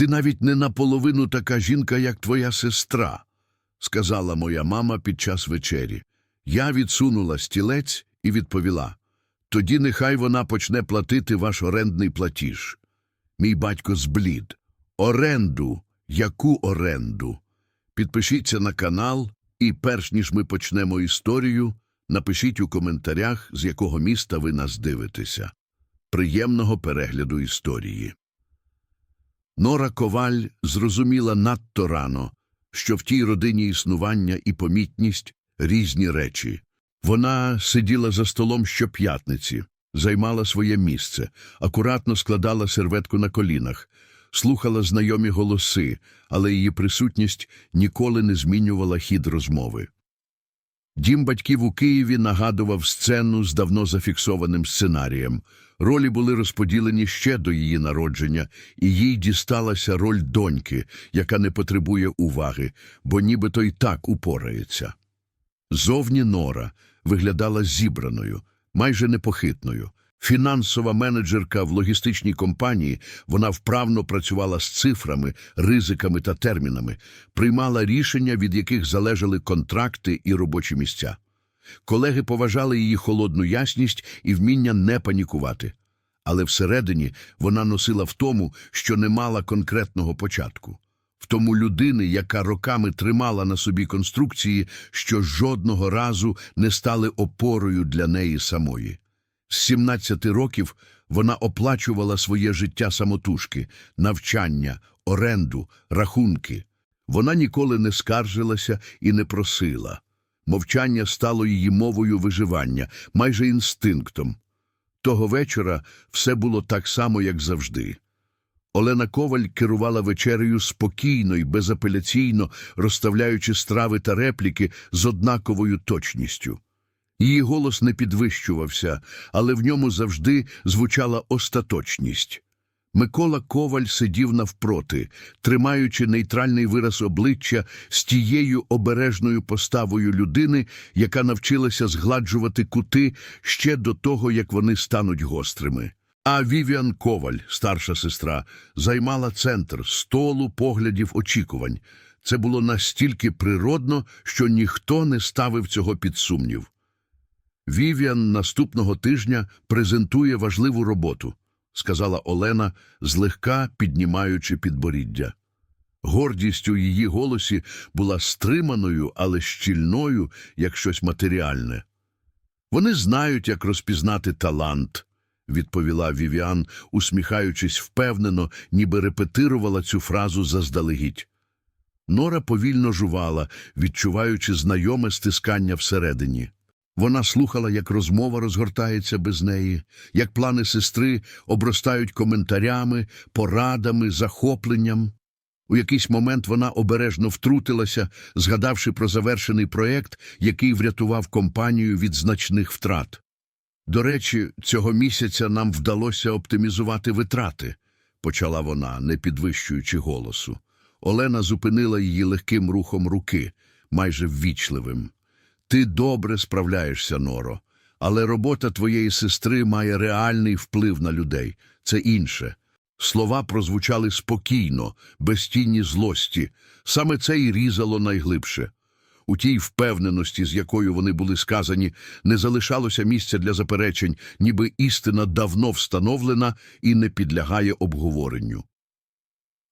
Ти навіть не наполовину така жінка, як твоя сестра, сказала моя мама під час вечері. Я відсунула стілець і відповіла. Тоді нехай вона почне платити ваш орендний платіж. Мій батько зблід. Оренду. Яку оренду? Підпишіться на канал, і перш ніж ми почнемо історію, напишіть у коментарях, з якого міста ви нас дивитеся. Приємного перегляду історії. Нора Коваль зрозуміла надто рано, що в тій родині існування і помітність різні речі. Вона сиділа за столом щоп'ятниці, займала своє місце, акуратно складала серветку на колінах, слухала знайомі голоси, але її присутність ніколи не змінювала хід розмови. Дім батьків у Києві нагадував сцену з давно зафіксованим сценарієм. Ролі були розподілені ще до її народження, і їй дісталася роль доньки, яка не потребує уваги, бо нібито й так упорається. Зовні Нора виглядала зібраною, майже непохитною. Фінансова менеджерка в логістичній компанії, вона вправно працювала з цифрами, ризиками та термінами, приймала рішення, від яких залежали контракти і робочі місця. Колеги поважали її холодну ясність і вміння не панікувати. Але всередині вона носила в тому, що не мала конкретного початку. В тому людини, яка роками тримала на собі конструкції, що жодного разу не стали опорою для неї самої. З 17 років вона оплачувала своє життя самотужки, навчання, оренду, рахунки. Вона ніколи не скаржилася і не просила. Мовчання стало її мовою виживання, майже інстинктом. Того вечора все було так само, як завжди. Олена Коваль керувала вечерею спокійно і безапеляційно, розставляючи страви та репліки з однаковою точністю. Її голос не підвищувався, але в ньому завжди звучала остаточність. Микола Коваль сидів навпроти, тримаючи нейтральний вираз обличчя з тією обережною поставою людини, яка навчилася згладжувати кути ще до того, як вони стануть гострими. А Вівіан Коваль, старша сестра, займала центр столу поглядів очікувань. Це було настільки природно, що ніхто не ставив цього під сумнів. Вівіан наступного тижня презентує важливу роботу, сказала Олена, злегка піднімаючи підборіддя. Гордість у її голосі була стриманою, але щільною, як щось матеріальне. Вони знають, як розпізнати талант, відповіла Вівіан, усміхаючись впевнено, ніби репетирувала цю фразу заздалегідь. Нора повільно жувала, відчуваючи знайоме стискання всередині. Вона слухала, як розмова розгортається без неї, як плани сестри обростають коментарями, порадами, захопленням. У якийсь момент вона обережно втрутилася, згадавши про завершений проєкт, який врятував компанію від значних втрат. До речі, цього місяця нам вдалося оптимізувати витрати, почала вона, не підвищуючи голосу. Олена зупинила її легким рухом руки, майже ввічливим. Ти добре справляєшся, Норо, але робота твоєї сестри має реальний вплив на людей. Це інше. Слова прозвучали спокійно, без тіні злості. Саме це й різало найглибше. У тій впевненості, з якою вони були сказані, не залишалося місця для заперечень, ніби істина давно встановлена і не підлягає обговоренню.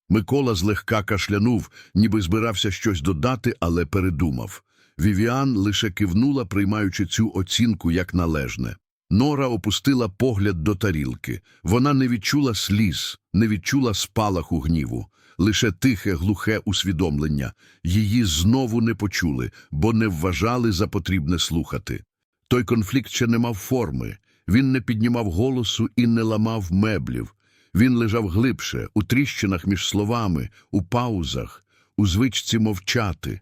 Микола злегка кашлянув, ніби збирався щось додати, але передумав. Вівіан лише кивнула, приймаючи цю оцінку як належне. Нора опустила погляд до тарілки. Вона не відчула сліз, не відчула спалаху гніву, лише тихе, глухе усвідомлення. Її знову не почули, бо не вважали за потрібне слухати. Той конфлікт ще не мав форми. Він не піднімав голосу і не ламав меблів. Він лежав глибше, у тріщинах між словами, у паузах, у звичці мовчати.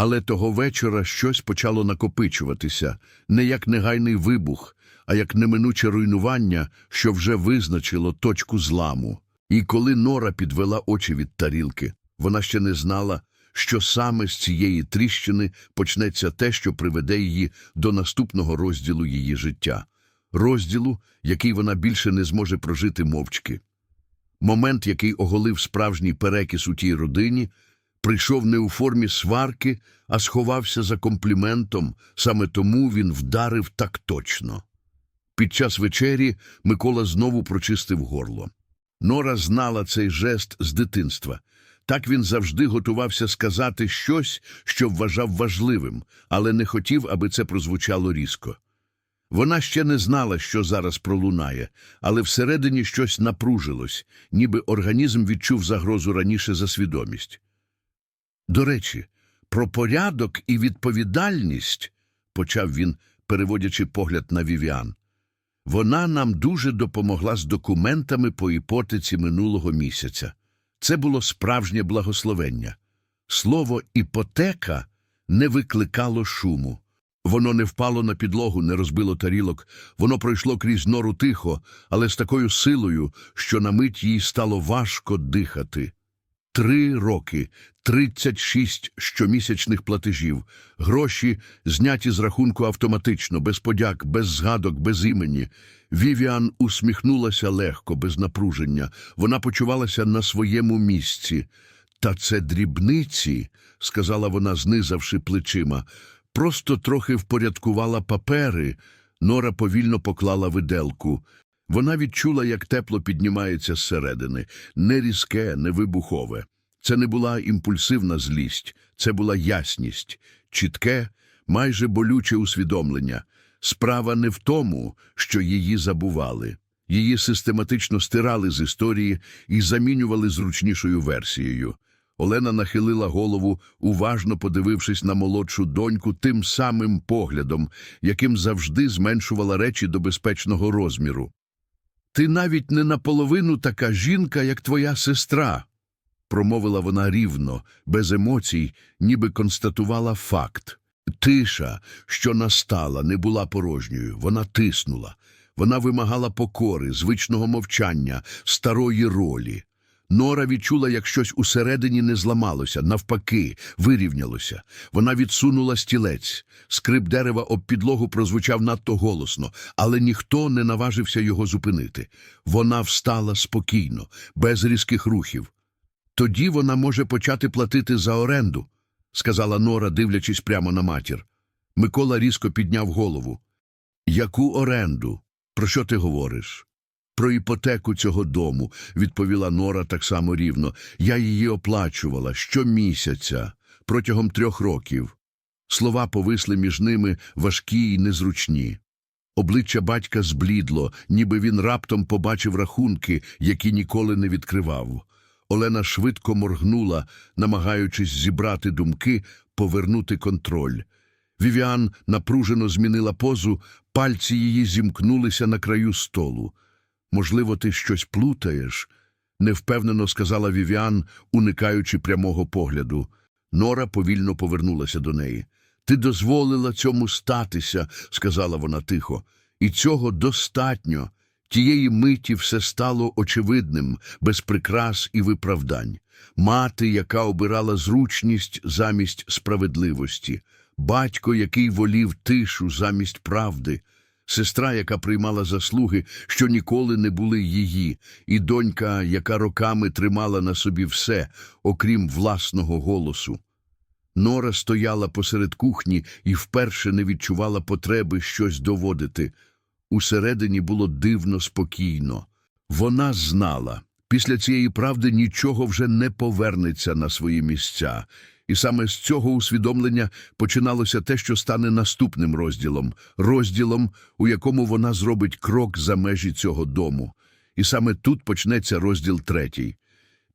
Але того вечора щось почало накопичуватися, не як негайний вибух, а як неминуче руйнування, що вже визначило точку зламу. І коли Нора підвела очі від тарілки, вона ще не знала, що саме з цієї тріщини почнеться те, що приведе її до наступного розділу її життя, розділу, який вона більше не зможе прожити мовчки. Момент, який оголив справжній перекіс у тій родині, прийшов не у формі сварки, а сховався за компліментом, саме тому він вдарив так точно. Під час вечері Микола знову прочистив горло. Нора знала цей жест з дитинства. Так він завжди готувався сказати щось, що вважав важливим, але не хотів, аби це прозвучало різко. Вона ще не знала, що зараз пролунає, але всередині щось напружилось, ніби організм відчув загрозу раніше за свідомість. До речі, про порядок і відповідальність, почав він, переводячи погляд на Вівіан. Вона нам дуже допомогла з документами по іпотеці минулого місяця. Це було справжнє благословення. Слово іпотека не викликало шуму. Воно не впало на підлогу, не розбило тарілок, воно пройшло крізь нору тихо, але з такою силою, що на мить їй стало важко дихати. Три роки, 36 щомісячних платежів, гроші зняті з рахунку автоматично, без подяк, без згадок, без імені. Вівіан усміхнулася легко, без напруження. Вона почувалася на своєму місці. Та це дрібниці, сказала вона, знизавши плечима. Просто трохи впорядкувала папери. Нора повільно поклала виделку. Вона відчула, як тепло піднімається зсередини, не різке, не вибухове. Це не була імпульсивна злість, це була ясність, чітке, майже болюче усвідомлення. Справа не в тому, що її забували. Її систематично стирали з історії і замінювали зручнішою версією. Олена нахилила голову, уважно подивившись на молодшу доньку тим самим поглядом, яким завжди зменшувала речі до безпечного розміру. Ти навіть не наполовину така жінка, як твоя сестра, промовила вона рівно, без емоцій, ніби констатувала факт. Тиша, що настала, не була порожньою, вона тиснула. Вона вимагала покори, звичного мовчання, старої ролі. Нора відчула, як щось усередині не зламалося, навпаки, вирівнялося. Вона відсунула стілець. Скрип дерева об підлогу прозвучав надто голосно, але ніхто не наважився його зупинити. Вона встала спокійно, без різких рухів. Тоді вона може почати платити за оренду, сказала Нора, дивлячись прямо на матір. Микола різко підняв голову. Яку оренду? Про що ти говориш? Про іпотеку цього дому, відповіла Нора так само рівно. Я її оплачувала щомісяця, протягом трьох років. Слова повисли між ними важкі й незручні. Обличчя батька зблідло, ніби він раптом побачив рахунки, які ніколи не відкривав. Олена швидко моргнула, намагаючись зібрати думки, повернути контроль. Вівіан напружено змінила позу, пальці її зімкнулися на краю столу. Можливо, ти щось плутаєш, невпевнено сказала Вівіан, уникаючи прямого погляду. Нора повільно повернулася до неї. Ти дозволила цьому статися, сказала вона тихо, і цього достатньо. Тієї миті все стало очевидним, без прикрас і виправдань. Мати, яка обирала зручність замість справедливості, батько, який волів тишу замість правди, сестра, яка приймала заслуги, що ніколи не були її, і донька, яка роками тримала на собі все, окрім власного голосу. Нора стояла посеред кухні і вперше не відчувала потреби щось доводити. Усередині було дивно спокійно. Вона знала, після цієї правди нічого вже не повернеться на свої місця. І саме з цього усвідомлення починалося те, що стане наступним розділом, розділом, у якому вона зробить крок за межі цього дому. І саме тут почнеться розділ третій.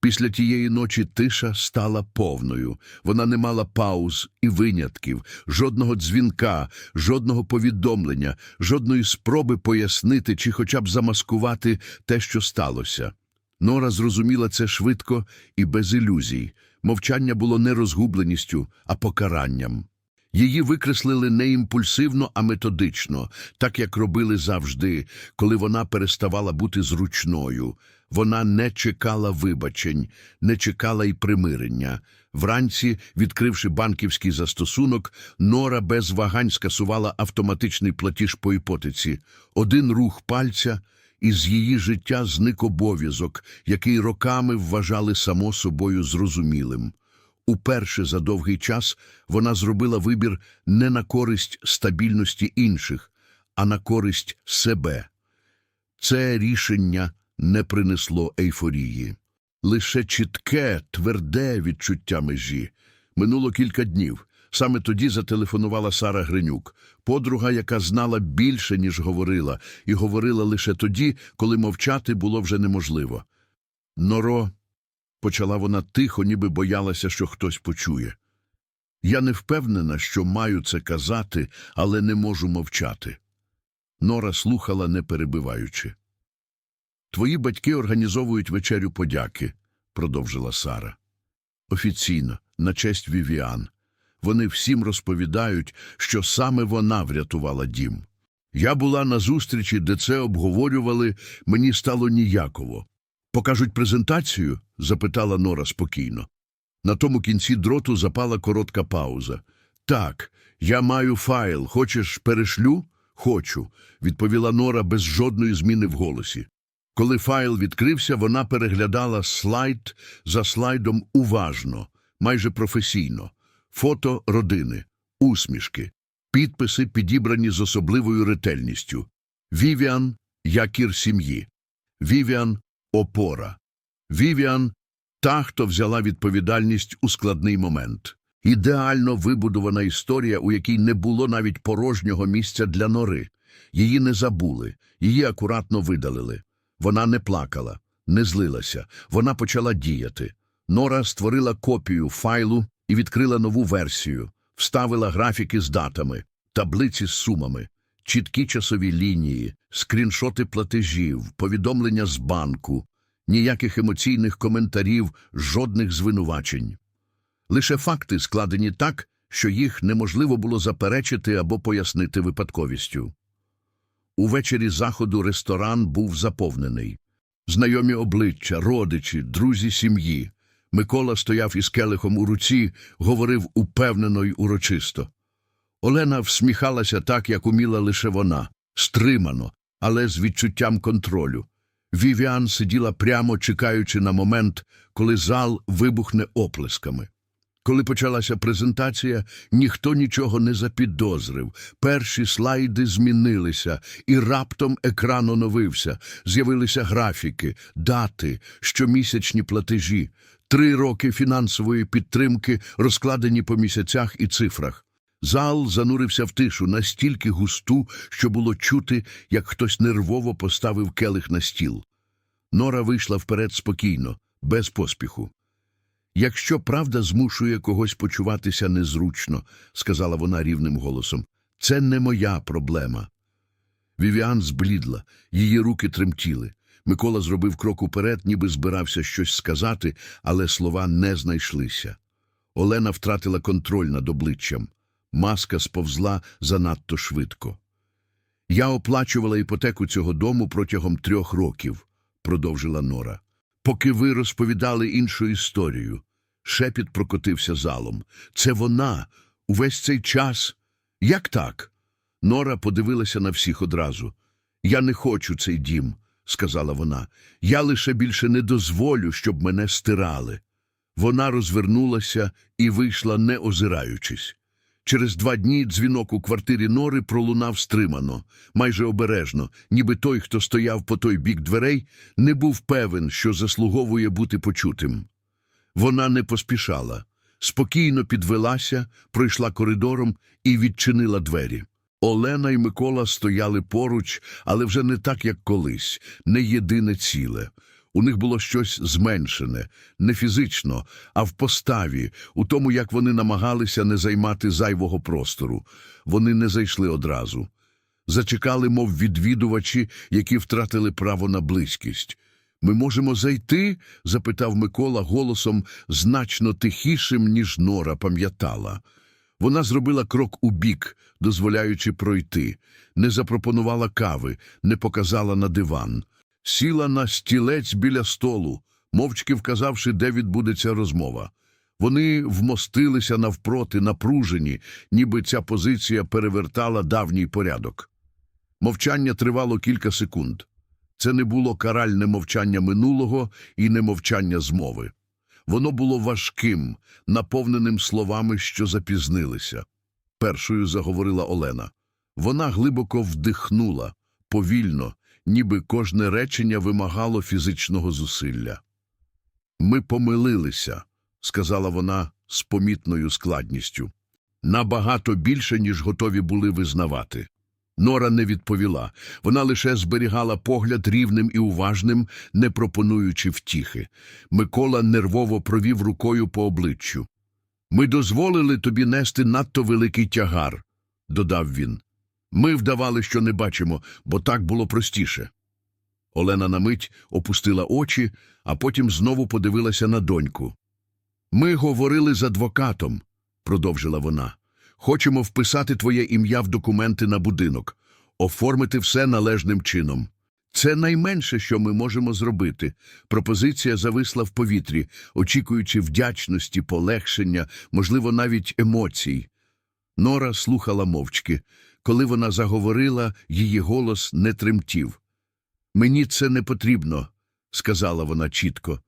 Після тієї ночі тиша стала повною. Вона не мала пауз і винятків, жодного дзвінка, жодного повідомлення, жодної спроби пояснити чи хоча б замаскувати те, що сталося. Нора зрозуміла це швидко і без ілюзій. Мовчання було не розгубленістю, а покаранням. Її викреслили не імпульсивно, а методично, так як робили завжди, коли вона переставала бути зручною. Вона не чекала вибачень, не чекала й примирення. Вранці, відкривши банківський застосунок, Нора без вагань скасувала автоматичний платіж по іпотеці. Один рух пальця, і з її життя зник обов'язок, який роками вважали само собою зрозумілим. Уперше за довгий час вона зробила вибір не на користь стабільності інших, а на користь себе. Це рішення не принесло ейфорії. Лише чітке, тверде відчуття межі. Минуло кілька днів. Саме тоді зателефонувала Сара Гринюк, подруга, яка знала більше, ніж говорила, і говорила лише тоді, коли мовчати було вже неможливо. Норо, почала вона тихо, ніби боялася, що хтось почує. Я не впевнена, що маю це казати, але не можу мовчати. Нора слухала, не перебиваючи. Твої батьки організовують вечерю подяки, продовжила Сара. Офіційно, на честь Вівіан. Вони всім розповідають, що саме вона врятувала дім. Я була на зустрічі, де це обговорювали, мені стало ніяково. Покажуть презентацію? запитала Нора спокійно. На тому кінці дроту запала коротка пауза. Так, я маю файл. Хочеш, перешлю? Хочу, відповіла Нора без жодної зміни в голосі. Коли файл відкрився, вона переглядала слайд за слайдом уважно, майже професійно. Фото родини, усмішки, підписи підібрані з особливою ретельністю. Вівіан – якір сім'ї. Вівіан – опора. Вівіан – та, хто взяла відповідальність у складний момент. Ідеально вибудована історія, у якій не було навіть порожнього місця для нори. Її не забули, її акуратно видалили. Вона не плакала, не злилася, вона почала діяти. Нора створила копію файлу і відкрила нову версію, вставила графіки з датами, таблиці з сумами, чіткі часові лінії, скріншоти платежів, повідомлення з банку, ніяких емоційних коментарів, жодних звинувачень. Лише факти складені так, що їх неможливо було заперечити або пояснити випадковістю. Увечері заходу ресторан був заповнений. Знайомі обличчя, родичі, друзі сім'ї. Микола стояв із келихом у руці, говорив упевнено й урочисто. Олена всміхалася так, як уміла лише вона, стримано, але з відчуттям контролю. Вівіан сиділа прямо, чекаючи на момент, коли зал вибухне оплесками. Коли почалася презентація, ніхто нічого не запідозрив. Перші слайди змінилися, і раптом екран оновився. З'явилися графіки, дати, щомісячні платежі, три роки фінансової підтримки, розкладені по місяцях і цифрах. Зал занурився в тишу настільки густу, що було чути, як хтось нервово поставив келих на стіл. Нора вийшла вперед спокійно, без поспіху. Якщо правда змушує когось почуватися незручно, сказала вона рівним голосом, це не моя проблема. Вівіан зблідла, її руки тремтіли. Микола зробив крок уперед, ніби збирався щось сказати, але слова не знайшлися. Олена втратила контроль над обличчям. Маска сповзла занадто швидко. Я оплачувала іпотеку цього дому протягом трьох років, продовжила Нора. Поки ви розповідали іншу історію. Шепіт прокотився залом. Це вона увесь цей час. Як так? Нора подивилася на всіх одразу. Я не хочу цей дім, сказала вона. Я лише більше не дозволю, щоб мене стирали. Вона розвернулася і вийшла, не озираючись. Через два дні дзвінок у квартирі Нори пролунав стримано, майже обережно, ніби той, хто стояв по той бік дверей, не був певен, що заслуговує бути почутим. Вона не поспішала, спокійно підвелася, пройшла коридором і відчинила двері. Олена і Микола стояли поруч, але вже не так, як колись, не єдине ціле. У них було щось зменшене, не фізично, а в поставі, у тому, як вони намагалися не займати зайвого простору. Вони не зайшли одразу. Зачекали, мов відвідувачі, які втратили право на близькість. Ми можемо зайти? запитав Микола голосом значно тихішим, ніж Нора пам'ятала. Вона зробила крок у бік, дозволяючи пройти, не запропонувала кави, не показала на диван. Сіла на стілець біля столу, мовчки вказавши, де відбудеться розмова. Вони вмостилися навпроти, напружені, ніби ця позиція перевертала давній порядок. Мовчання тривало кілька секунд. Це не було каральне мовчання минулого і не мовчання змови. Воно було важким, наповненим словами, що запізнилися. Першою заговорила Олена. Вона глибоко вдихнула, повільно, ніби кожне речення вимагало фізичного зусилля. Ми помилилися, сказала вона з помітною складністю. Набагато більше, ніж готові були визнавати. Нора не відповіла. Вона лише зберігала погляд рівним і уважним, не пропонуючи втіхи. Микола нервово провів рукою по обличчю. Ми дозволили тобі нести надто великий тягар, додав він. Ми вдавали, що не бачимо, бо так було простіше. Олена на мить опустила очі, а потім знову подивилася на доньку. Ми говорили з адвокатом, продовжила вона. Хочемо вписати твоє ім'я в документи на будинок, оформити все належним чином. Це найменше, що ми можемо зробити. Пропозиція зависла в повітрі, очікуючи вдячності, полегшення, можливо, навіть емоцій. Нора слухала мовчки. Коли вона заговорила, її голос не тремтів. Мені це не потрібно, сказала вона чітко.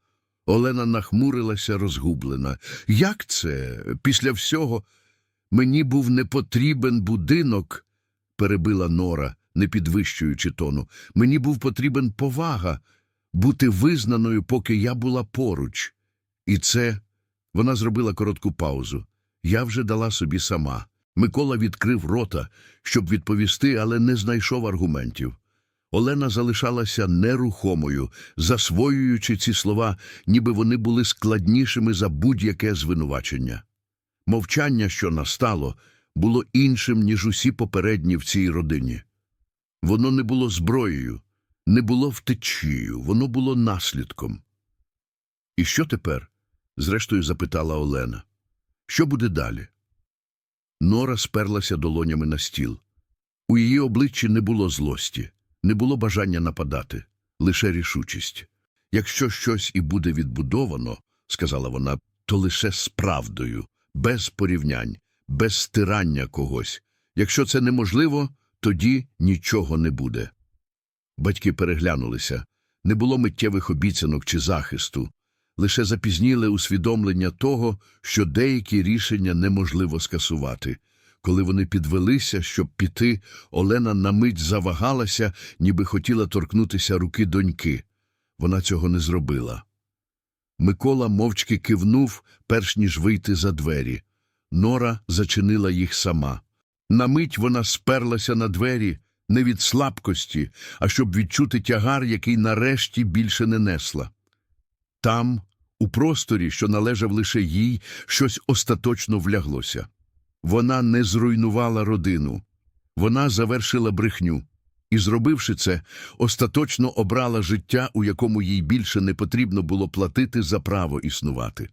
Олена нахмурилася розгублена. Як це? Після всього мені був не потрібен будинок, перебила Нора, не підвищуючи тону. Мені був потрібен повага, бути визнаною, поки я була поруч. І це вона зробила коротку паузу. Я вже дала собі сама. Микола відкрив рота, щоб відповісти, але не знайшов аргументів. Олена залишалася нерухомою, засвоюючи ці слова, ніби вони були складнішими за будь-яке звинувачення. Мовчання, що настало, було іншим, ніж усі попередні в цій родині. Воно не було зброєю, не було втечією, воно було наслідком. І що тепер? зрештою запитала Олена. Що буде далі? Нора сперлася долонями на стіл. У її обличчі не було злості, не було бажання нападати, лише рішучість. Якщо щось і буде відбудовано, сказала вона, то лише з правдою, без порівнянь, без стирання когось. Якщо це неможливо, тоді нічого не буде. Батьки переглянулися. Не було миттєвих обіцянок чи захисту, лише запізніле усвідомлення того, що деякі рішення неможливо скасувати. Коли вони підвелися, щоб піти, Олена на мить завагалася, ніби хотіла торкнутися руки доньки. Вона цього не зробила. Микола мовчки кивнув, перш ніж вийти за двері. Нора зачинила їх сама. На мить вона сперлася на двері не від слабкості, а щоб відчути тягар, який нарешті більше не несла. Там, у просторі, що належав лише їй, щось остаточно вляглося. Вона не зруйнувала родину. Вона завершила брехню. І, зробивши це, остаточно обрала життя, у якому їй більше не потрібно було платити за право існувати.